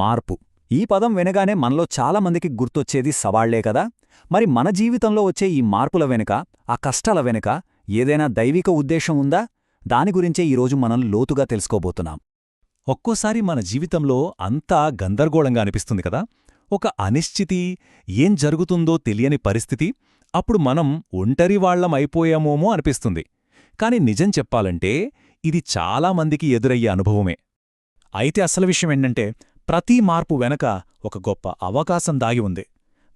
మార్పు. ఈ పదం వినగానే మనలో చాలామందికి గుర్తొచ్చేది సవాళ్ళే కదా. మరి మన జీవితంలో వచ్చే ఈ మార్పుల వెనుక ఆ కష్టాల వెనుక ఏదైనా దైవిక ఉద్దేశం ఉందా? దాని గురించే ఈరోజు మనం లోతుగా తెలుసుకోబోతున్నాం. ఒక్కోసారి మన జీవితంలో అంతా గందరగోళంగా అనిపిస్తుంది కదా. ఒక అనిశ్చితి ఏం జరుగుతుందో తెలియని పరిస్థితి అప్పుడు మనం ఒంటరివాళ్ళం అయిపోయామోమో అనిపిస్తుంది. కాని నిజం చెప్పాలంటే ఇది చాలామందికి ఎదురయ్యే అనుభవమే. అయితే అసలు విషయం ఏంటంటే ప్రతి మార్పు వెనక ఒక గొప్ప అవకాశం దాగి ఉంది.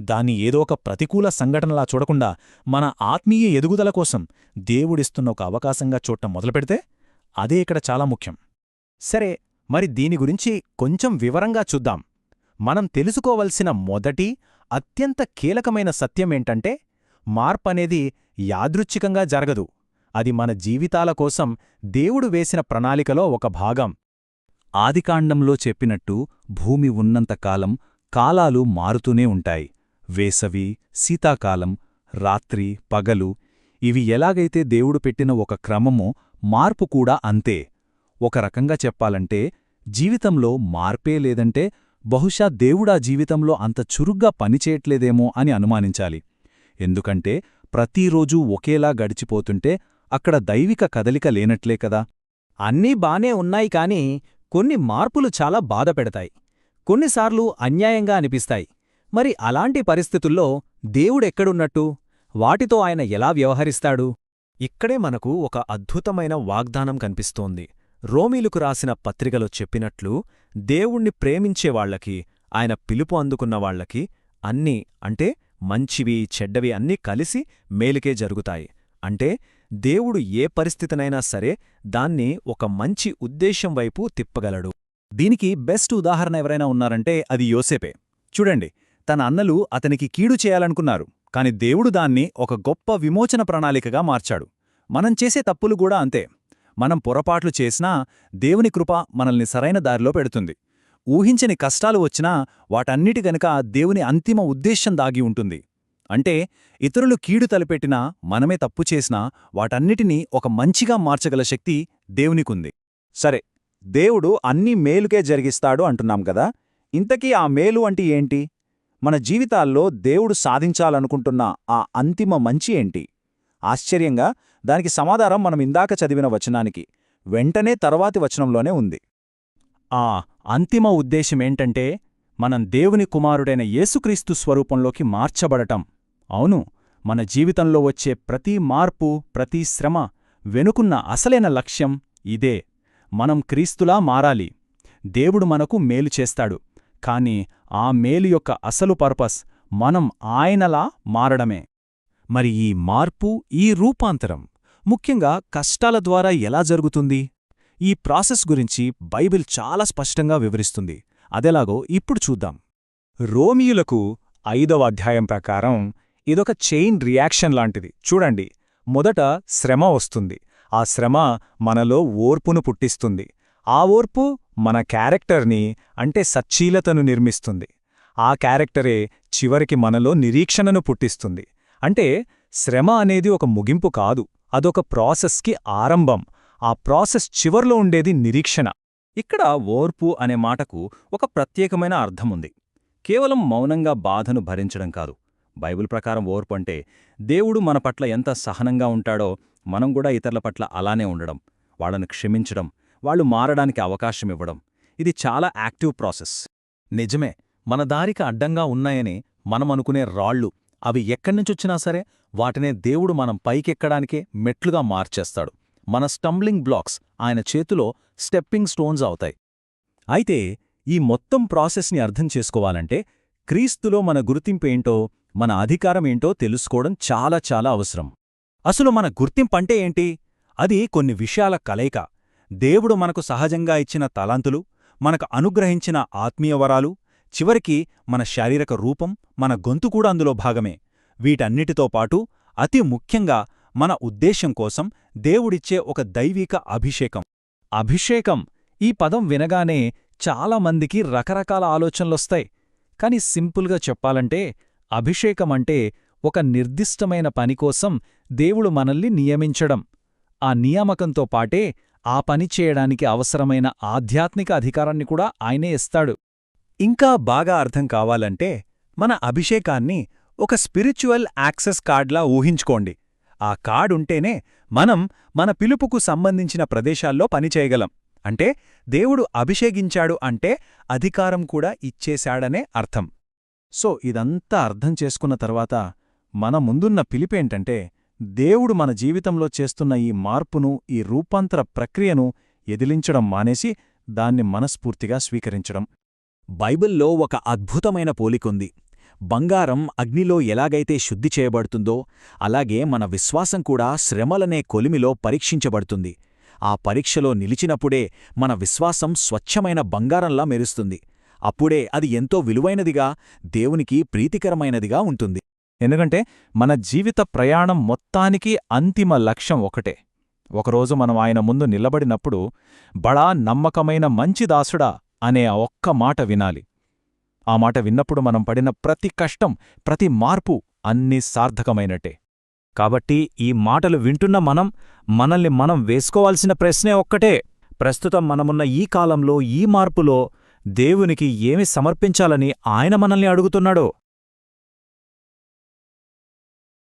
దాన్ని ఏదో ఒక ప్రతికూల సంఘటనలా చూడకుండా మన ఆత్మీయ ఎదుగుదల కోసం దేవుడిస్తున్న ఒక అవకాశంగా చూడటం మొదలుపెడితే అదే ఇక్కడ చాలా ముఖ్యం. సరే మరి దీని గురించి కొంచెం వివరంగా చూద్దాం. మనం తెలుసుకోవలసిన మొదటి అత్యంత కీలకమైన సత్యమేంటంటే మార్పనేది యాదృచ్ఛికంగా జరగదు. అది మన జీవితాల కోసం దేవుడు వేసిన ప్రణాళికలో ఒక భాగం. ఆదికాండంలో చెప్పినట్టు భూమి ఉన్నంతకాలం కాలాలు మారుతూనే ఉంటాయి. వేసవి శీతాకాలం రాత్రి పగలు ఇవి ఎలాగైతే దేవుడు పెట్టిన ఒక క్రమమో మార్పు కూడా అంతే. ఒక రకంగా చెప్పాలంటే జీవితంలో మార్పే లేదంటే బహుశా దేవుడా జీవితంలో అంత చురుగ్గా పనిచేయట్లేదేమో అని అనుమానించాలి. ఎందుకంటే ప్రతిరోజూ ఒకేలా గడిచిపోతుంటే అక్కడ దైవిక కదలిక లేనట్లే కదా. అన్నీ బానే ఉన్నాయి కాని కొన్ని మార్పులు చాలా బాధపెడతాయి. కొన్నిసార్లు అన్యాయంగా అనిపిస్తాయి. మరి అలాంటి పరిస్థితుల్లో దేవుడెక్కడున్నట్టు? వాటితో ఆయన ఎలా వ్యవహరిస్తాడు? ఇక్కడే మనకు ఒక అద్భుతమైన వాగ్దానం కనిపిస్తోంది. రోమీలుకు రాసిన పత్రికలో చెప్పినట్లు దేవుణ్ణి ప్రేమించేవాళ్ళకి ఆయన పిలుపు అందుకున్నవాళ్ళకి అన్నీ అంటే మంచివి చెడ్డవి అన్నీ కలిసి మేలుకే జరుగుతాయి. అంటే దేవుడు ఏ పరిస్థితినైనా సరే దాన్ని ఒక మంచి ఉద్దేశం వైపు తిప్పగలడు. దీనికి బెస్ట్ ఉదాహరణ ఎవరైనా ఉన్నారంటే అది యోసేపే. చూడండి తన అన్నలు అతనికి కీడు చేయాలనుకున్నారు కాని దేవుడు దాన్ని ఒక గొప్ప విమోచన ప్రణాళికగా మార్చాడు. మనం చేసే తప్పులు కూడా అంతే. మనం పొరపాట్లు చేసినా దేవుని కృప మనల్ని సరైన దారిలో పెడుతుంది. ఊహించని కష్టాలు వచ్చినా వాటన్నిటి గనుక దేవుని అంతిమ ఉద్దేశ్యం దాగి ఉంటుంది. అంటే ఇతరులు కీడు తలపెట్టినా మనమే తప్పు చేసినా వాటన్నిటినీ ఒక మంచిగా మార్చగల శక్తి దేవునికుంది. సరే దేవుడు అన్నీ మేలుకే జరిగిస్తాడు అంటున్నాం కదా ఇంతకీ ఆ మేలు అంటే ఏంటి? మన జీవితాల్లో దేవుడు సాధించాలనుకుంటున్న ఆ అంతిమ మంచి ఏంటి? ఆశ్చర్యంగా దానికి సమాధానం మనం ఇందాక చదివిన వచనానికి వెంటనే తర్వాతి వచనంలోనే ఉంది. ఆ అంతిమ ఉద్దేశమేంటంటే మనం దేవుని కుమారుడైన యేసుక్రీస్తు స్వరూపంలోకి మార్చబడటం. అవును మన జీవితంలో వచ్చే ప్రతి మార్పు ప్రతి శ్రమ వెనుకున్న అసలైన లక్ష్యం ఇదే. మనం క్రీస్తులా మారాలి. దేవుడు మనకు మేలు చేస్తాడు. కాని ఆ మేలు యొక్క అసలు పర్పస్ మనం ఆయనలా మారడమే. మరి ఈ మార్పు ఈ రూపాంతరం ముఖ్యంగా కష్టాల ద్వారా ఎలా జరుగుతుంది? ఈ ప్రాసెస్ గురించి బైబిల్ చాలా స్పష్టంగా వివరిస్తుంది. అదెలాగో ఇప్పుడు చూద్దాం. రోమియులకు ఐదవ అధ్యాయం ప్రకారం ఇదొక చైన్ రియాక్షన్ లాంటిది. చూడండి మొదట శ్రమ వస్తుంది. ఆ శ్రమ మనలో ఓర్పును పుట్టిస్తుంది. ఆ ఓర్పు మన క్యారెక్టర్ని అంటే సచ్చీలతను నిర్మిస్తుంది. ఆ క్యారెక్టరే చివరికి మనలో నిరీక్షణను పుట్టిస్తుంది. అంటే శ్రమ అనేది ఒక ముగింపు కాదు అదొక ప్రాసెస్కి ఆరంభం. ఆ ప్రాసెస్ చివర్లో ఉండేది నిరీక్షణ. ఇక్కడ ఓర్పు అనే మాటకు ఒక ప్రత్యేకమైన అర్థముంది. కేవలం మౌనంగా బాధను భరించడం కాదు. బైబిల్ ప్రకారం ఓర్పు అంటే దేవుడు మన పట్ల ఎంత సహనంగా ఉంటాడో మనం కూడా ఇతరుల పట్ల అలానే ఉండడం వాళ్ళను క్షమించడం వాళ్ళు మారడానికి అవకాశమివ్వడం ఇది చాలా యాక్టివ్ ప్రాసెస్. నిజమే మన దారికి అడ్డంగా ఉన్నాయని మనం అనుకునే రాళ్ళు అవి ఎక్కడ్నుంచొచ్చినా సరే వాటినే దేవుడు మనం పైకెక్కడానికే మెట్లుగా మార్చేస్తాడు. మన స్టంబ్లింగ్ బ్లాక్స్ ఆయన చేతిలో స్టెప్పింగ్ స్టోన్స్ అవుతాయి. అయితే ఈ మొత్తం ప్రాసెస్ని అర్థం చేసుకోవాలంటే క్రీస్తులో మన గుర్తింపేంటో మన అధికారమేంటో తెలుసుకోవడం చాలా చాలా అవసరం. అసలు మన గుర్తింపంటే ఏంటి? అది కొన్ని విషయాల కలయిక. దేవుడు మనకు సహజంగా ఇచ్చిన తలాంతులు మనకు అనుగ్రహించిన ఆత్మీయవరాలు చివరికి మన శారీరక రూపం మన గొంతు కూడా అందులో భాగమే. వీటన్నిటితో పాటు అతి ముఖ్యంగా మన ఉద్దేశం కోసం దేవుడిచ్చే ఒక దైవిక అభిషేకం. అభిషేకం ఈ పదం వినగానే చాలామందికి రకరకాల ఆలోచనలొస్తాయి. కాని సింపుల్గా చెప్పాలంటే అభిషేకమంటే ఒక నిర్దిష్టమైన పనికోసం దేవుడు మనల్ని నియమించడం. ఆ నియామకంతో పాటే ఆ పని చేయడానికి అవసరమైన ఆధ్యాత్మిక అధికారాన్ని కూడా ఆయనే ఇస్తాడు. ఇంకా బాగా అర్థం కావాలంటే మన అభిషేకాన్ని ఒక స్పిరిచువల్ యాక్సెస్ కార్డ్లా ఊహించుకోండి. ఆ కార్డ్ ఉంటేనే మనం మన పిలుపుకు సంబంధించిన ప్రదేశాల్లో పనిచేయగలం అంటే దేవుడు అభిషేకించాడు అంటే అధికారం కూడా ఇచ్చేశాడనే అర్థం. సో ఇదంతా అర్థం చేసుకున్న తర్వాత మన ముందున్న పిలిపేంటంటే దేవుడు మన జీవితంలో చేస్తున్న ఈ మార్పును ఈ రూపాంతర ప్రక్రియను ఎదిలించడం మానేసి దాన్ని మనస్ఫూర్తిగా స్వీకరించడం. బైబిల్లో ఒక అద్భుతమైన పోలికుంది. బంగారం అగ్నిలో ఎలాగైతే శుద్ధి చేయబడుతుందో అలాగే మన విశ్వాసం కూడా శ్రమలనే కొలిమిలో పరీక్షించబడుతుంది. ఆ పరీక్షలో నిలిచినప్పుడే మన విశ్వాసం స్వచ్ఛమైన బంగారంలా మెరుస్తుంది. అప్పుడే అది ఎంతో విలువైనదిగా దేవునికి ప్రీతికరమైనదిగా ఉంటుంది. ఎందుకంటే మన జీవిత ప్రయాణం మొత్తానికి అంతిమ లక్ష్యం ఒకటే. ఒకరోజు మనం ఆయన ముందు నిలబడినప్పుడు బడా నమ్మకమైన మంచి దాసుడా అనే ఒక్క మాట వినాలి. ఆ మాట విన్నప్పుడు మనం పడిన ప్రతి కష్టం ప్రతి మార్పు అన్నీ సార్థకమైనట్టే. కాబట్టి ఈ మాటలు వింటున్న మనం మనల్ని మనం వేసుకోవాల్సిన ప్రశ్నే ఒక్కటే. ప్రస్తుతం మనమున్న ఈ కాలంలో ఈ మార్పులో దేవునికి ఏమి సమర్పించాలని ఆయన మనల్ని అడుగుతున్నాడో?